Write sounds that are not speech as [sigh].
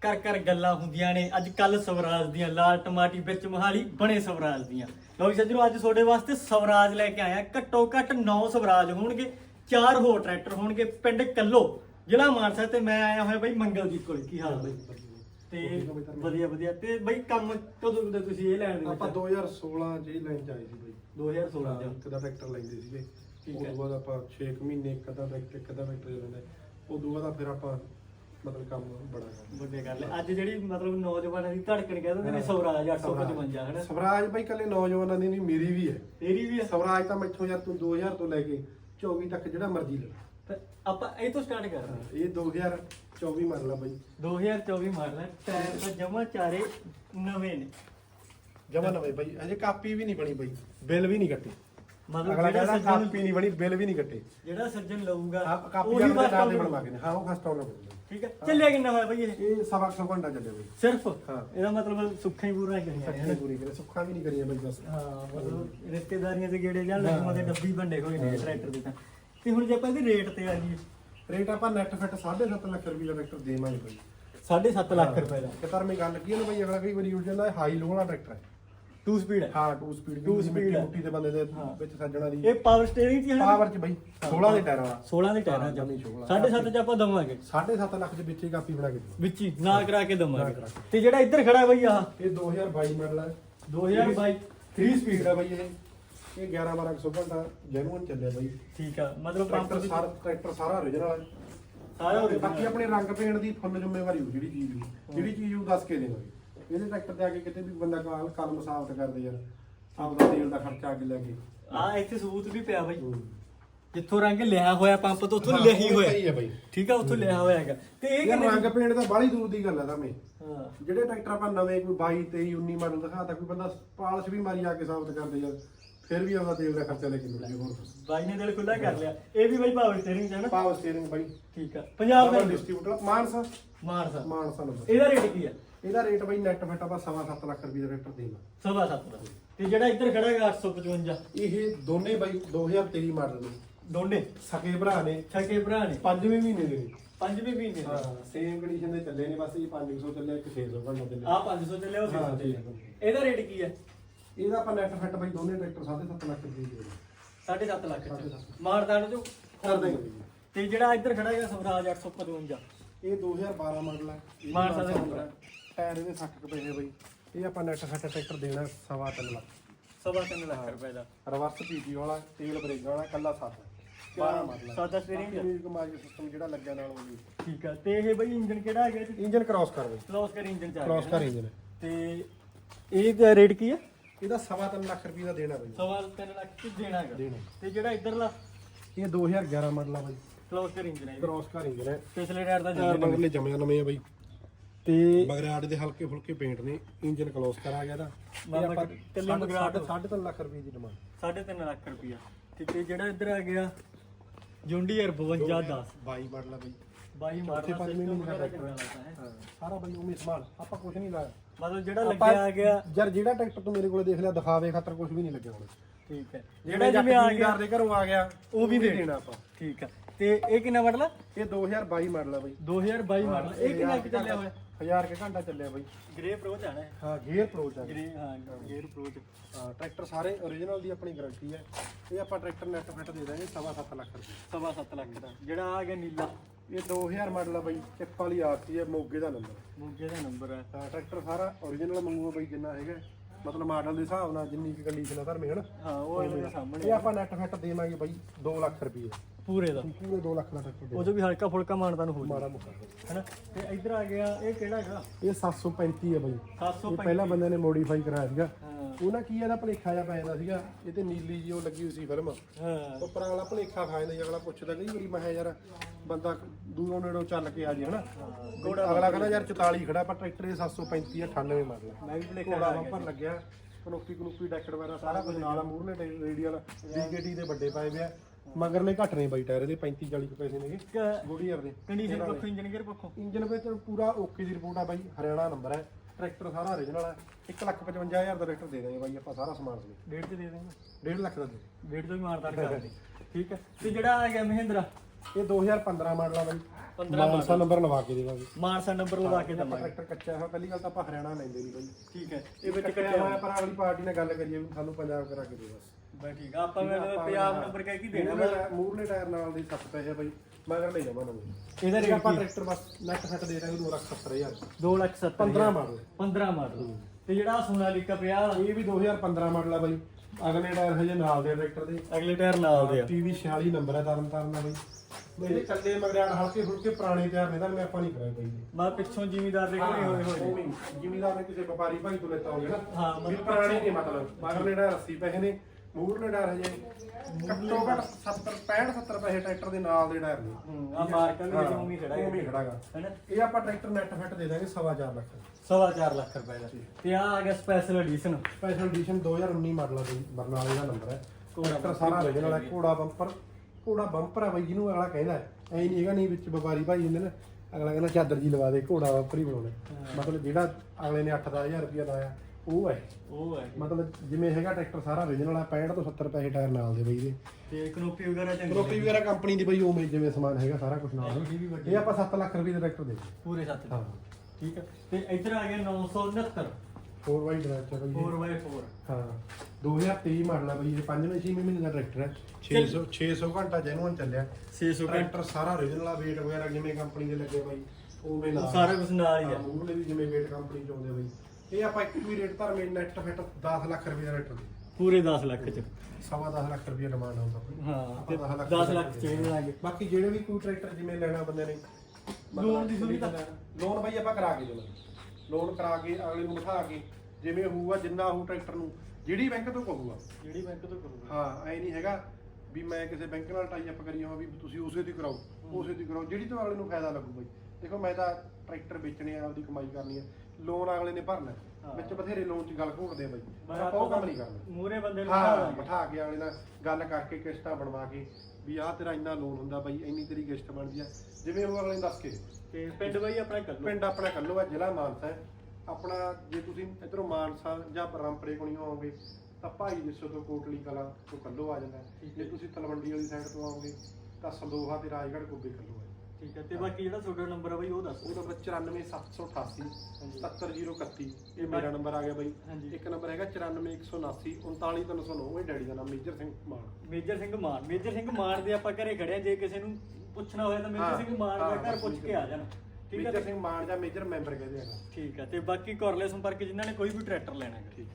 ਕਰ ਕਰ ਗੱਲਾਂ ਹੁੰਦੀਆਂ ਨੇ। ਅੱਜ ਕੱਲ ਸਵਰਾਜ ਦੀਆਂ ਲਾਲ ਟਮਾਟੀ ਵਿੱਚ ਮਹਾਲੀ ਬਣੇ ਸਵਰਾਜ ਦੀਆਂ। ਜੀ ਸੱਜਣੋ ਅੱਜ ਤੁਹਾਡੇ ਵਾਸਤੇ ਸਵਰਾਜ ਲੈ ਕੇ ਆਇਆ। ਘੱਟੋ ਘੱਟ 9 ਸਵਰਾਜ ਹੋਣਗੇ ਚਾਰ ਹੋਰ ਟਰੈਕਟਰ ਹੋਣਗੇ ਪਿੰਡ ਕੱਲੋ ਜ਼ਿਲ੍ਹਾ ਮਾਨਸਾ ਤੇ ਮੈਂ ਆਇਆ ਹੋਇਆ ਬਾਈ ਮੰਗਲਜੀਤ ਕੋਲ। ਕੀ ਹਾਲ ਬਾਈ? ਤੇ ਵਧੀਆ ਵਧੀਆ। ਤੇ ਬਾਈ ਕੰਮ ਕਦੋਂ ਕਦੋਂ ਤੁਸੀਂ ਇਹ ਲੈਣ ਦੇ ਆਪਾਂ 2016 ਚ ਹੀ ਲਾਈਨ ਚ ਆਏ ਸੀ ਬਈ। 2016 ਚ? ਇੱਕ ਦਾ ਟਰੈਕਟਰ ਲੈਂਦੇ ਸੀਗੇ। ਠੀਕ ਉਸ ਹੈ। ਤੋਂ ਬਾਅਦ ਆਪਾਂ 6 ਮਹੀਨੇ ਇੱਕ ਦਾ ਟਰੈਕਟਰ ਇੱਕ ਦਾ ਟਰੈਕਟਰ ਲੈਂਦੇ। ਉਸ ਤੋਂ ਬਾਅਦ ਫਿਰ ਆਪਾਂ ਮਤਲਬ ਕੰਮ ਬੜਾ ਕਰ ਵੱਡੇ ਗੱਲ ਹੈ। ਅੱਜ ਜਿਹੜੀ ਮਤਲਬ ਨੌਜਵਾਨਾਂ ਦੀ ਧੜਕਣ ਕਹਿ ਦਿੰਦੇ ਨੇ ਸਵਰਾਜ 855 ਹਨਾ? ਸਵਰਾਜ ਬਾਈ ਕੱਲੇ ਨੌਜਵਾਨਾਂ ਦੀ ਨਹੀਂ ਮੇਰੀ ਵੀ ਹੈ। ਤੇਰੀ ਵੀ ਹੈ। ਸਵਰਾਜ ਤਾਂ ਮੈਥੋਂ ਯਾਰ ਤੂੰ 2000 ਤੋਂ ਲੈ ਕੇ 24 ਤੱਕ ਜਿਹੜਾ ਮਰਜ਼ੀ ਲੈ ਤੇ ਆਪਾਂ ਇਹ ਤੋਂ ਸਟਾਰਟ ਕਰਦੇ ਹਾਂ। ਇਹ 2024 ਮੰਨ ਲਾ ਬਾਈ। 2024 ਮਾਡਲ ਹੈ ਟਾਇਰ ਤਾਂ ਜਮਾ ਚਾਰੇ ਨਵੇਂ ਨੇ। ਜਮਾ ਨਵੇਂ ਬਾਈ। ਅਜੇ ਕਾਪੀ ਵੀ ਨਹੀਂ ਬਣੀ ਬਾਈ। ਬਿੱਲ ਵੀ ਨਹੀਂ ਕੱਟੇ। ਮਤਲਬ ਜਿਹੜਾ ਕਹਿੰਦਾ ਸੱਜਣ ਕਾਪੀ ਨਹੀਂ ਬਣੀ ਬਿੱਲ ਵੀ ਨਹੀਂ ਕੱਟੇ। ਜਿਹੜਾ ਸੱਜਣ ਲਊਗਾ ਆਪ ਕਾਪੀ ਉਹੀ ਆਪਣੇ ਬਸ ਨਾਲ ਦੇ ਕੰਮ ਬਣਵਾ ਕੇ ਨੇ। ਹਾਂ ਉਹ ਫਸਟ ਆਉਣਾ ਬਣਦਾ ਠੀਕ ਹੈ? ਚੱਲਿਆ ਕਿੰਨਾ ਹੋਇਆ ਬਈ ਇਹ? ਇਹ ਸਵਾ ਸੌ ਘੰਟਾ ਚੱਲੇ ਬਾਈ। ਸਿਰਫ? ਹਾਂ। ਇਹਦਾ ਮਤਲਬ ਸੁੱਖਾ ਹੀ ਪੂਰਾ ਕਰੀ ਸੱਚੀ ਪੂਰੀ ਕਰੇ ਸੁੱਖਾ ਵੀ ਨਹੀਂ ਕਰੀਆਂ ਬਾਈ ਬਸ। ਹਾਂ ਮਤਲਬ ਰਿਸ਼ਤੇਦਾਰੀਆਂ ਦੇ ਗੇੜੇ ਜਾਂ ਲਗਮਾਂ ਦੇ ਡੱਬੀ ਬੰਡੇ ਹੋਏ ਨੇ ਟਰੈਕਟਰ ਦੇ ਤਾਂ। ਤੇ ਹੁਣ ਜੇ ਆਪਾਂ ਇਹਦੇ ਰੇਟ ਤੇ ਆ ਜੀ ਰੇਟ ਆਪਾਂ ਨੈਟ ਫਿੱਟ 7.5 ਲੱਖ ਰੁਪਏ ਦਾ ਟਰੈਕਟਰ ਦੇਵਾਂਗੇ ਬਾਈ। 7.5 ਲੱਖ ਰੁਪਏ ਦਾ। ਕਿਤਾਰ ਮੈਂ ਗੱਲ ਕੀ ਹੈ ਨਾ ਬਾਈ ਅਗਲਾ ਕਈ ਵਾਰੀ ਉੱਡ ਜਾਂਦਾ ਹਾਈ ਲੋ ਵਾਲਾ ਟਰੈਕਟਰ ਹੈ। 2 ਸਪੀਡ ਹੈ। ਹਾਂ 2 ਸਪੀਡ Two speed ਹੈ। ਮੁੱਟੀ ਦੇ ਬੰਦੇ ਦੇ। ਵਿੱਚ ਸੱਜਣਾ ਦੀ। ਇਹ ਪਾਵਰ ਸਟੀਅਰਿੰਗ ਚ ਹੈ ਪਾਵਰ ਚ ਬਾਈ 16 ਦੇ ਟਾਇਰ ਵਾਲਾ। 16 ਦੇ ਟਾਇਰਾਂ ਚ ਜਮੀ 16 7.5 ਚ ਆਪਾਂ ਦਵਾਂਗੇ। 7.5 ਲੱਖ ਦੇ ਵਿੱਚ ਹੀ ਕਾਪੀ ਬਣਾ ਕੇ ਦਿਓ ਵਿੱਚ ਹੀ ਨਾ ਕਰਾ ਕੇ ਨਾ ਦਵਾਂਗੇ। ਤੇ ਜਿਹੜਾ ਇੱਧਰ ਖੜਾ ਹੈ ਬਈ ਆਹ। ਇਹ 2022 ਮਾਡਲ ਹੈ 2022 3 ਸਪੀਡ ਹੈ ਬਾਈ। ਇਹ। ਇਹ 11 1200 ਘੰਟਾ ਜੈਨੂਨ ਚੱਲਿਆ ਬਾਈ। ਠੀਕ ਆ ਮਤਲਬ ਪੰਪ ਟਰੈਕਟਰ ਸਾਰਾ ਟਰੈਕਟਰ ਸਾਰਾ origignal ਹੈ ਸਾਰਾ ਬਾਕੀ ਆਪਣੇ ਰੰਗ ਪੇਂਟ ਦੀ ਫੁੱਲ ਜ਼ਿੰਮੇਵਾਰੀ ਹੋ ਜਿਹੜੀ ਚੀਜ਼ ਦੀ। ਜਿਹੜੀ ਚੀਜ਼ ਉਹ ਦੱਸ ਕੇ ਦੇਣਾ ਇਹਦੇ ਟਰੈਕਟਰ ਤੇ ਆ ਕੇ ਕਿਤੇ ਵੀ ਬੰਦਾ ਕਾਲ ਕਲਮ ਸਾਬਤ ਕਰਦੇ ਯਾਰ ਆਪਦਾ ਤੇਲ ਦਾ ਖਰਚਾ ਅੱਗੇ ਲੈ ਕੇ ਆ ਇੱਥੇ ਸਬੂਤ ਵੀ ਪਿਆ ਬਈ। ਜਿੱਥੋਂ ਰੰਗ ਲਿਆ ਹੋਇਆ ਪੰਪ ਤੋਂ ਉੱਥੋਂ ਹੋਇਆ। ਹੈ ਬਾਈ। ਠੀਕ ਆ ਉੱਥੋਂ ਲਿਆ ਹੋਇਆ ਹੈਗਾ। ਤੇ ਇਹ ਕਿੰਨੇ ਰੰਗ ਪੇਂਟ ਤਾਂ ਬਾਹਲੀ ਦੂਰ ਦੀ ਗੱਲ ਹੈ ਤਾਂ ਮੈਂ। ਹਾਂ। ਜਿਹੜੇ ਟਰੈਕਟਰ ਆਪਾਂ ਨਵੇਂ ਕੋਈ 22 23 19 ਮਾਡਲ ਦਿਖਾਤਾ ਕੋਈ ਬੰਦਾ ਪਾਲਸ਼ ਵੀ ਮਾਰੀ ਆ ਕੇ ਸਾਬਤ ਕਰਦੇ ਯਾਰ ਫਿਰ ਵੀ ਆਪਦਾ ਤੇਲ ਦਾ ਖਰਚਾ ਲੈ ਕੇ ਜੇ ਹੋਰ ਬਾਈ ਨੇ ਦਿਲ ਖੁੱਲਾ ਕਰ ਲਿਆ। ਇਹ ਵੀ ਬਈ ਪਾਵਰ ਸਟੀਅਰਿੰਗ ਹੈ ਨਾ? ਪਾਵਰ ਸਟੀਅਰਿੰਗ ਬਾਈ। ਠੀਕ ਆ। ਪੰਜਾਬ ਦਾ ਡਿਸਟ੍ਰੀਬਿਊਟਰ ਮਾਨਸਾ। ਮਾਨਸਾ। ਮਾਨਸਾ ਨੰਬਰ। ਇਹਦਾ ਰੇਟ ਕੀ ਆ? ਇਹਦਾ ਰੇਟ ਬਾਈ ਨੈਟ ਫਿੱਟ ਆਪਾਂ ਸਵਾ ਸੱਤ ਲੱਖ ਰੁਪਏ ਦਾ ਟਰੈਕਟਰ ਦੇਣਾ। ਸਵਾ ਸੱਤ ਦਾ ਤੇ ਜਿਹੜਾ ਇੱਧਰ ਖੜਾ ਹੈਗਾ 855 ਇਹ ਦੋਨੇ ਬਾਈ 2023 ਮਾਡਲ ਨੇ। ਦੋਨੇ? ਸਕੇ ਭਰਾ ਨੇ। ਛਕੇ ਭਰਾ ਨੇ? ਪੰਜਵੇਂ ਮਹੀਨੇ ਦੇ ਨੇ ਪੰਜਵੇਂ ਮਹੀਨੇ ਹਾਂ ਸੇਮ ਕੰਡੀਸ਼ਨ ਦੇ ਚੱਲੇ ਨੇ ਬਸ ਇਹ 500 ਚੱਲਿਆ ਇੱਕ 600 ਘੰਟਾ ਚੱਲਿਆ ਆ 500 ਚੱਲਿਆ ਉਹ 600 ਹਾਂ, ਚੱਲਿਆ ਠੀਕ ਹੈ। ਇਹਦਾ ਰੇਟ ਕੀ ਹੈ? ਇਹਦਾ ਆਪਾਂ ਨੈਟ ਫਿੱਟ ਬਾਈ ਦੋਨੇ ਟਰੈਕਟਰ 7.5 ਲੱਖ ਰੁਪਏ ਦੇ ਦੇਣਾ 7.5 ਲੱਖ ਚ। ਮਾਰਦਾਨ ਚੋਂ ਕਰ ਦੇਂਗੇ। ਤੇ ਜਿਹੜਾ ਇੱਧਰ ਖੜਾ ਹੈਗਾ ਸਵਰਾਜ 855 ਇਹ 2012 ਮਾਡਲ ਹੈ। ਮਾਨਸਾ ਦਾ। ਟਾਇਰ ਇਹਦੇ 60 ਕੁ ਪੈਸੇ ਬਾਈ। ਇਹ ਆਪਾਂ ਨੈਟ ਫਿੱਟ ਟਰੈਕਟਰ ਦੇਣਾ ਸਵਾ ਤਿੰਨ ਲੱਖ। ਸਵਾ ਤਿੰਨ ਲੱਖ ਰੁਪਏ ਦਾ। ਰਿਵਰਸ ਪੀਟੀ ਵਾਲਾ ਤੇਲ ਬ੍ਰੇਕ ਵਾਲਾ ਕੱਲਾ ਸਾਦਾ 12 ਮਾਡਲ ਸਾਦਾ steering ਹੈ। ਕਮਾਜ ਸਿਸਟਮ ਜਿਹੜਾ ਲੱਗਿਆ ਨਾਲ ਉਹ ਵੀ। ਠੀਕ ਆ ਤੇ ਇਹ ਬਈ ਇੰਜਨ ਕਿਹੜਾ ਹੈਗਾ ਇਹ ਇੰਜਨ ਕ੍ਰਾਸ ਕਰ ਬਈ। ਕਲੋਸ ਕਰ ਇੰਜਨ ਚ ਆ ਕ੍ਰਾਸ ਕਰ ਇੰਜਨ ਤੇ ਇਹ ਰੇਟ ਕੀ ਹੈ ਇਹਦਾ ਸਵਾ ਤਿੰਨ ਲੱਖ ਰੁਪਏ ਦਾ ਦੇਣਾ ਬਈ। ਸਵਾ ਤਿੰਨ ਲੱਖ ਚ ਦੇਣਾ ਹੈਗਾ। ਦੇਣਾ। ਤੇ ਜਿਹੜਾ ਇੱਧਰਲਾ? ਇਹ 2011 ਮਾਡਲ ਆ ਬਾਈ। ਕਲੋਸ ਕਰ ਇੰਜਨ ਹੈ ਕ੍ਰਾਸ ਕਰ ਇੰਜਨ ਹੈ ਪਿਛਲੇ ਟਾਇਰ ਦਾ ਚਾਰ ਮਗਰਲੇ ਜਮਿਆ ਨਵੇਂ ਆ ਬਾਈ। ਤੇ ਮਗਰਾਟ ਦੇ ਹਲਕੇ ਫੁਲਕੇ ਪੇਂਟ ਨੇ ਇੰਜਨ ਕਲੋਸ ਕਰਾ ਗਿਆ ਦਾ ਮਗਰਾਟ। 3.5 ਲੱਖ ਰੁਪਏ ਦੀ ਡਿਮਾਂਡ 3.5 ਲੱਖ ਰੁਪਿਆ ਤੇ ਤੇ ਜਿਹੜਾ ਇੱਧਰ ਆ ਗਿਆ ਜੁੰਡੀਅਰ 52 10 22 ਮਾਡਲ ਆ ਬਾਈ 22 ਉੱਥੇ ਮਾਡਲ ਪੰਜਵੇਂ ਮਹੀਨੇ ਦਾ ਸਿਸਟਮ ਟਰੈਕਟਰ। ਹੈ। ਹਾਂ ਸਾਰਾ ਬਾਈ ਉਮੀ ਸਮਾਨ ਆਪਾਂ ਕੁਝ ਨਹੀਂ ਲਾਇਆ। ਮਤਲਬ ਜਿਹੜਾ ਆਪਾਂ- ਲੱਗਿਆ ਆ ਗਿਆ। ਯਾਰ ਜਿਹੜਾ ਟਰੈਕਟਰ ਤੂੰ ਮੇਰੇ ਕੋਲੇ ਦੇਖ ਲਿਆ ਦਿਖਾਵੇ ਖਾਤਰ ਕੁਝ ਵੀ ਨਹੀਂ ਲੱਗਿਆ ਹੁਣ। ਠੀਕ ਹੈ। ਜਿਹੜਾ ਜਿਵੇਂ ਆ ਗਿਆ ਦੇ ਘਰੋਂ ਆ ਗਿਆ ਉਹ ਵੀ ਦੇ ਦੇਣਾ। ਆਪਾਂ। ਠੀਕ ਆ ਤੇ ਇਹ ਕਿੰਨਾ ਮਾਡਲ ਆ ਇਹ 2022 ਮਾਡਲ ਆ ਬਾਈ। 2022 ਮਾਡਲ ਇਹ ਕਿੰਨਾ ਕੁ ਚੱਲਿਆ ਹੋਇਆ? ਹਜ਼ਾਰ ਕੇ ਘੰਟਾ ਚੱਲਿਆ ਬਾਈ। ਗ੍ਰੇ ਅਪਰੋਚ ਆਣਾ ਹੈ। ਹਾਂ ਗੇਅਰ ਪ੍ਰੋਚ ਆ ਗ੍ਰੇ ਹਾਂ ਗੇਅਰ ਅਪਰੋਚ ਹਾਂ ਟਰੈਕਟਰ ਸਾਰੇ origignal ਦੀ ਆਪਣੀ ਗਾਰੰਟੀ ਹੈ। ਇਹ ਆਪਾਂ ਟਰੈਕਟਰ ਨੈਟ ਫਿੱਟ ਦੇ ਦਾਂਗੇ ਸਵਾ ਸੱਤ ਲੱਖ ਰੁਪਏ। ਸਵਾ ਸੱਤ ਲੱਖ ਦਾ। ਜਿਹੜਾ ਆ ਗਿਆ ਨੀਲਾ। ਇਹ 2000 ਮਾਡਲ ਆ ਬਾਈ ਚਿੱਪ ਵਾਲੀ ਆਰਸੀ ਹੈ ਮੋਗੇ ਦਾ ਨੰਬਰ ਮੋਗੇ ਦਾ ਨੰਬਰ ਹੈ। ਹਾਂ ਟਰੈਕਟਰ ਸਾਰਾ origignal ਮੰਗੂਗਾ ਬਾਈ ਜਿੰਨਾ ਹੈਗਾ। ਮਤਲਬ ਮਾਡਲ ਦੇ ਹਿਸਾਬ ਨਾਲ ਜਿੰਨੀ ਕੀ ਕੰਡੀਸ਼ਨ ਆ ਧਰਮੇ ਹਨ ਹਾਂ ਉਹ ਇਹਦੇ ਸਾਹਮਣੇ ਇਹ ਆਪਾਂ ਨੈਟ ਫਿੱਟ ਦੇਵਾਂਗੇ ਬਾਈ 2 ਲੱਖ ਰੁਪਏ। ਪੂਰੇ ਦਾ। ਪੂਰੇ 2 ਲੱਖ ਦਾ ਟਰੈਕਟਰ ਦੇ ਉਹ ਜੋ ਵੀ ਹਲਕਾ ਫੁਲਕਾ ਮਾਨਤਾ ਨੂੰ ਹੋ ਮਾੜਾ ਮੁੱਕਾ ਹੈਨਾ? ਤੇ ਇੱਧਰ ਆ ਗਿਆ ਇਹ ਕਿਹੜਾ ਹੈਗਾ? ਇਹ 735 ਹੈ ਬਾਈ। 700 ਇਹ ਪਹਿਲਾਂ ਬੰਦੇ ਨੇ ਮੋਡੀਫਾਈ ਕਰਾਇਆ ਸੀਗਾ। ਉਹਨਾਂ ਕੀ ਇਹਦਾ ਭਲੇਖਾ ਜਿਹਾ ਪੈ ਜਾਂਦਾ ਸੀਗਾ। ਇਹ ਤੇ ਨੀਲੀ ਜੀ ਉਹ ਲੱਗੀ ਹੋਈ ਸੀ ਫਿਲਮ। ਹਾਂ। ਉੱਪਰ ਵਾਲਾ ਭਲੇਖਾ ਖਾ ਜਾਂਦਾ ਅਗਲਾ ਪੁੱਛਦਾ ਕਈ ਵਾਰੀ ਮੈਂ ਕਿਹਾ ਯਾਰ ਬੰਦਾ ਦੂਰੋਂ ਨੇੜੋਂ ਚੱਲ ਕੇ ਆ ਜੇ ਹਨਾ? ਅਗਲਾ ਕਹਿੰਦਾ ਯਾਰ 44 ਖੜਾ ਪਰ ਟਰੈਕਟਰ ਇਹ 735 98 ਮਾਡਲ ਹੈ ਮੈਂ ਵੀ ਭੁਲੇਖਾ ਬੰਪਰ ਲੱਗਿਆ। ਕਨੋਪੀ ਕਨੋਪੀ ਡੈਕਟ ਵਗੈਰਾ ਸਾਰਾ ਕੁਝ ਨਾਲ ਆ। ਮੂਰਲੇ ਰੇਡੀਅਲ ਡੀਕੇਟੀ ਦੇ ਵੱਡੇ ਪਾਏ ਪਿਆ ਮਗਰਲੇ ਘੱਟ ਨੇ ਬਾਈ ਟਾਇਰ ਇਹਦੇ 35 40 ਕੁ ਪੈਸੇ ਨੇਗੇ ਗੋਡੀਅਰ ਦੇ। ਕੰਡੀਸ਼ਨ ਪੱਖੋਂ ਇੰਜਨ ਗੇਅਰ ਪੱਖੋਂ? ਇੰਜਨ ਵਿੱਚ ਪੂਰਾ ਓਕੇ ਦੀ ਰਿਪੋਰਟ ਆ ਬਾਈ ਹਰਿਆਣਾ ਨੰਬਰ ਹੈ। ਟਰੈਕਟਰ ਸਾਰਾ origignal ਹੈ। 155000 ਦਾ ਟਰੈਕਟਰ ਦੇ ਦਾਂਗੇ ਬਾਈ ਆਪਾਂ ਸਾਰਾ ਸਮਾਨ ਸਮੇਤ ਡੇਢ ਚ ਦੇ ਦੇਂਗੇ। 1.5 ਲੱਖ ਦਾ ਦੇ ਡੇਢ ਤੋਂ ਵੀ ਮਾਰਦਾ ਕਰ ਦੇ [laughs] ਠੀਕ ਹੈ। ਤੇ ਜਿਹੜਾ ਆ ਗਿਆ ਮਹਿੰਦਰਾ? ਇਹ 2015 ਮਾਡਲ ਆ ਬਾਈ। 15 ਮਾਨਸਾ ਨੰਬਰ ਲਵਾ ਕੇ ਦੇਵਾਂਗੇ। ਮਾਨਸਾ ਨੰਬਰ ਲਵਾ ਕੇ ਦਵਾਂਗੇ। ਟਰੈਕਟਰ ਕੱਚਾ ਹੋਇਆ ਪਹਿਲੀ ਗੱਲ ਤਾਂ ਆਪਾਂ ਹਰਿਆਣਾ ਲੈਂਦੇ ਨਹੀਂ ਬਾਈ। ਠੀਕ ਹੈ। ਇਹ ਵਿੱਚ ਕੱਟਿਆ ਹੋਇਆ ਪਰ ਅਗਲੀ ਪਾਰਟੀ ਨਾਲ ਗੱਲ ਕਰੀਏ ਵੀ ਸਾਨੂੰ ਪੰਜਾਬ ਕਰਾ ਕੇ ਦੇ ਬਸ। ਬਸ ਠੀਕ ਆ ਆਪਾਂ ਮੈਨੂੰ ਪੰਜਾਬ ਨੰਬਰ ਕਹਿ ਕੇ ਦੇਣਾ ਟਾਇਰ- ਮੂਰਲੇ ਟਾਇਰ ਨਾਲ ਦੇ 7 ਪੈਸੇ ਬਾਈ। ਮਗਰ ਲੈ ਜਾਵਾਂ ਨਵੇਂ ਇਹਦਾ ਇਹ ਰੇਟ ਆਪਾਂ ਟਰੈਕਟਰ ਬਸ ਨੈਟ ਫੈਟ ਦੇ ਦਾਂਗੇ 2 ਲੱਖ 70000 2 ਲੱਖ 70 15 ਮਾਡਲ। 15 ਮਾਡਲ। ਤੇ ਜਿਹੜਾ ਸੋਨਾਲੀਕਾ ਪਿਆ ਇਹ ਵੀ 2015 ਮਾਡਲ ਆ ਬਾਈ। ਅਗਲੇ ਟਾਇਰ ਹਜੇ ਨਾਲ ਦੇ ਟਰੈਕਟਰ ਦੇ। ਅਗਲੇ ਟਾਇਰ ਨਾਲ ਦੇ ਆ। ਟੀਵੀ 46 ਨੰਬਰ ਹੈ ਤਰਨ ਤਾਰਨ ਦਾ ਬਾਈ ਮੇਰੇ ਕੱਲੇ ਮਗੜਾਣ ਹਲਕੇ ਫੁਲਕੇ ਪੁਰਾਣੇ ਟਾਇਰ ਨੇ ਤਾਂ ਮੈਂ ਆਪਾਂ ਨਹੀਂ ਕਰਾਇਆ ਬਾਈ। ਮੈਂ ਪਿੱਛੋਂ ਜ਼ਿਮੀਦਾਰ ਦੇ ਕੋਲੇ ਹੋਏ ਹੋਏ ਜ਼ਿਮੀਦਾਰ ਨੇ ਕਿਸੇ ਵਪਾਰੀ ਭਾਈ ਤੋਂ ਲੈਤਾ ਹੋਵੇ ਨਾ। ਹਾਂ, ਪੁਰਾਣੇ ਨੇ ਮਤਲਬ। ਮਗਰਲੇ ਟਾਇਰ 80 ਪੈਸੇ ਨੇ। ਮੂਰਲੇ ਟਾਇਰ ਹਜੇ। ਘੱਟੋ ਘੱਟ 70 65 70 ਪੈਸੇ ਟਰੈਕਟਰ ਦੇ ਨਾਲ ਦੇ ਟਾਇਰ ਨੇ। ਹੂੰ ਆ ਮਾਰਕਾ ਵੀ ਜਿਹੜਾ ਉਮੀ ਖੜਾ ਉਹ ਵੀ ਖੜਾਗਾ ਹੈਨਾ ਇਹ ਆਪਾਂ ਟਰੈਕਟਰ ਨੈਟ ਫਿੱਟ ਦੇ ਦਾਂਗੇ 4.5 ਲੱਖ ਸਵਾ ਚਾਰ ਲੱਖ ਰੁਪਏ ਦਾ। ਤੇ ਆ ਆ ਗਿਆ special edition special edition 2019 model ਬਈ ਬਰਨਾਲੇ ਦਾ ਨੰਬਰ ਹੈ। ਟਰੈਕਟਰ ਸਾਰਾ original ਹੈ ਘੋੜਾ ਬੰਪਰ ਘੋੜਾ ਬੰਪਰ ਆ ਬਈ ਜਿਹਨੂੰ ਅਗਲਾ ਕਹਿੰਦਾ ਹੈ। ਐ ਨਹੀਂ ਹੈਗਾ ਨਹੀਂ ਵਿੱਚ ਵਪਾਰੀ ਭਾਈ ਹੁੰਦੇ ਨੇ। ਅਗਲਾ ਕਹਿੰਦਾ ਚਾਦਰ ਜੀ ਲਵਾ ਦੇ ਘੋੜਾ ਬੰਪਰ ਹੀ ਬਣਾਉਣਾ ਮਤਲਬ ਜਿਹੜਾ ਅਗਲੇ ਨੇ 8-10000 ਰੁਪਇਆ ਲਾਇਆ ਉਹ ਹੈ। ਉਹ ਹੈ। ਮਤਲਬ ਜਿਵੇਂ ਹੈਗਾ ਟਰੈਕਟਰ ਸਾਰਾ original ਆ 65 ਤੋਂ 70 ਪੈਸੇ ਟਾਇਰ ਨਾਲ ਦੇ ਬਈ ਦੇ। ਤੇ ਕਨੋਪੀ ਵਗੈਰਾ ਚੰਗੀ ਰੋਪੀ ਵਗੈਰਾ ਕੰਪਨੀ ਦੀ ਬਈ ਉਵੇਂ ਜਿਵੇਂ ਸਮਾਨ ਹੈਗਾ ਸਾਰਾ ਕੁਝ ਨਾਲ। ਇਹ ਵੀ ਵੱਡੀ ਇਹ ਆਪਾਂ 7 ਲੱਖ ਰੁਪਏ ਦਾ ਟਰੈਕਟਰ ਦੇ ਪੂਰੇ ਸੱਤ ਹਾਂ। ਠੀਕ ਹੈ। ਤੇ ਇੱਧਰ ਆ ਗਿਆ 969 4 ਬਾਈ ਡਰਾਈਵ ਚ ਬਈ ਇਹ। 4x4 ਹਾਂ। 2023 ਮਾਡਲ ਆ ਬਈ ਇਹ। 5 6 ਮਹੀਨੇ ਦਾ ਟਰੈਕਟਰ ਹੈ। 600 600 ਘੰਟਾ ਜੈਨੂਅਨ ਚੱਲਿਆ। 600 ਟਰੈਕਟਰ ਸਾਰਾ origignal ਆ weight ਵਗੈਰਾ ਜਿਵੇਂ ਕੰਪਨੀ ਦੇ ਲੱਗੇ ਬਾਈ ਉਵੇਂ ਨਾਲ। ਸਾਰਾ ਕੁਝ ਨਾਲ ਹੀ ਆ। ਮੂਹਰੇ ਵੀ ਜਿਵੇਂ weight ਕੰਪਨੀ ਚ ਆਉਂਦੇ ਬਾਈ। ਇਹ ਆਪਾਂ ਇੱਕ ਵੀ ਰੇਟ ਧਰਮੇ ਨੈਟ ਫਿੱਟ 10 ਲੱਖ ਰੁਪਏ ਦਾ ਟਰੈਕਟਰ ਦੇ। ਪੂਰੇ 10 ਲੱਖ ਚ। ਸਵਾ 10 ਲੱਖ ਰੁਪਏ ਡਿਮਾਂਡ ਆਉਂਦਾ ਹਾਂ ਤੇ। ਆਪਾਂ 10 ਲੱਖ ਚ ਇਹ ਲਾਂਗੇ ਬਾਕੀ ਜਿਹੜੇ ਵੀ ਕੋਈ ਟਰੈਕਟਰ ਜਿਵੇਂ ਲੈਣਾ ਬੰਦੇ ਨੇ ਲੋਨ ਦੀ ਸੁਵਿਧਾ? ਲੋਨ ਬਾਈ ਆਪਾਂ ਕਰਾ ਕੇ ਦੇਵਾਂਗੇ ਲੋਨ ਕਰਾ ਕੇ ਅਗਲੇ ਨੂੰ ਬਿਠਾ ਕੇ ਜਿਵੇਂ ਹੋਊਗਾ ਜਿੰਨਾ ਹੋਊ ਟਰੈਕਟਰ ਨੂੰ ਜਿਹੜੀ ਬੈਂਕ ਤੋਂ ਕਹੂਗਾ ਜਿਹੜੀ ਬੈਂਕ ਤੋਂ ਕਰੂਗਾ। ਹਾਂ ਐ ਨਹੀਂ ਹੈਗਾ ਵੀ ਮੈਂ ਕਿਸੇ ਬੈਂਕ ਨਾਲ ਟਾਈ ਅਪ ਕਰੀ ਜਾਵਾਂ ਵੀ ਤੁਸੀਂ ਉਸੇ ਦੀ ਕਰਾਓ ਉਸੇ ਦੀ ਕਰਾਓ। ਜਿਹੜੀ ਤੋਂ ਅਗਲੇ ਨੂੰ ਫਾਇਦਾ ਲੱਗੂ ਬਾਈ। ਦੇਖੋ ਮੈਂ ਤਾਂ ਟਰੈਕਟਰ ਵੇਚਣੇ ਆ ਆਪਦੀ ਕਮਾਈ ਕਰਨੀ ਆ। ਲੋਨ ਅਗਲੇ ਨੇ ਭਰਨਾ। ਹਾਂ। ਵਿੱਚ ਬਥੇਰੇ ਲੋਨ 'ਚ ਗੱਲ ਘੋੜਦੇ ਆ ਬਾਈ। ਆਪਾਂ ਉਹ ਕੰਮ ਨਹੀਂ ਕਰਨਾ ਮੂਰੇ ਬੰਦੇ ਨੂੰ ਹਾਂ ਬਿਠਾ ਬਿਠਾ ਕੇ ਅਗਲੇ ਨਾਲ ਗੱਲ ਕਰਕੇ ਕਿਸ਼ਤਾਂ ਬਣਵਾ ਕੇ ਵੀ ਆਹ ਤੇਰਾ ਇੰਨਾ ਲੋਨ ਹੁੰਦਾ ਬਾਈ ਇੰਨੀ ਤੇਰੀ ਕਿਸ਼ਤ ਬਣਦੀ ਆ। ਜਿਵੇਂ ਉਹ ਅਗਲੇ ਨੂੰ ਦੱਸ ਕੇ। ਤੇ ਪਿੰਡ ਬਾਈ ਆਪਣਾ ਕਰ ਲਓ ਪਿੰਡ ਆਪਣਾ ਕੱਲੋ ਆ ਜ਼ਿਲ੍ਹਾ ਮਾਨਸਾ ਹੈ। ਆਪਣਾ ਜੇ ਤੁਸੀਂ ਇਧਰੋਂ ਮਾਨਸਾ ਜਾਂ ਰਾਮਪੁਰੇ ਕੋਲੋਂ ਆਓਗੇ ਤਾਂ ਭਾਈ ਜਿਸੋ ਤੋਂ ਕੋਟਲੀ ਕਲਾ ਤੋਂ ਕੱਲੋ ਆ ਜਾਂਦਾ ਹੈ। ਠੀਕ ਜੇ ਤੁਸੀਂ ਤਲਵੰਡੀ ਵਾਲੀ ਸਾਈਡ ਤੋਂ ਆਓਗੇ ਤਾਂ ਸੰਦੋਹਾ ਤੇ ਰਾਜਗੜ੍ਹ ਕੁੱਬੇ ਕੱਲੋ ਹੈ। ਠੀਕ ਹੈ ਤੇ ਬਾਕੀ ਜਿਹੜਾ ਤੁਹਾਡਾ ਨੰਬਰ ਆ ਬਾਈ ਉਹ ਦੱਸ। ਉਹ ਨੰਬਰ 94788 ਹਾਂਜੀ। 70031 ਇਹ ਮੇਰਾ ਨੰਬਰ ਆ ਗਿਆ ਬਾਈ। ਇੱਕ ਨੰਬਰ ਹੈਗਾ 94179 39309 ਇਹ ਡੈਡੀ ਦਾ ਨਾਮ major Singh Maan. Major Singh Maan. Major Singh Maan ਦੇ ਆਪਾਂ ਘਰੇ ਖੜੇ ਆ ਜੇ ਕਿਸੇ ਨੂੰ ਪੁੱਛਣਾ ਹੋਇਆ ਤਾਂ ਮੇਜਰ ਹਾਂ, ਸਿੰਘ ਮਾਨ ਦਾ ਹਾਂ, ਘਰ ਪੁੱਛ ਕੇ ਆ ਜਾਣਾ। ਠੀਕ ਹੈ ਮੇਜਰ ਸਿੰਘ ਮਾਨ ਜਾਂ ਮੇਜਰ ਮੈਂਬਰ ਕਹਿੰਦੇ ਹੈਗਾ। ਠੀਕ ਹੈ ਤੇ ਬਾਕੀ ਕੋਰਲੇ ਸੰਪਰਕ ਜਿਨ੍ਹਾਂ ਨੇ ਕੋਈ ਵੀ ਟਰੈਕਟਰ ਲੈਣਾ ਹੈ ਠੀਕ।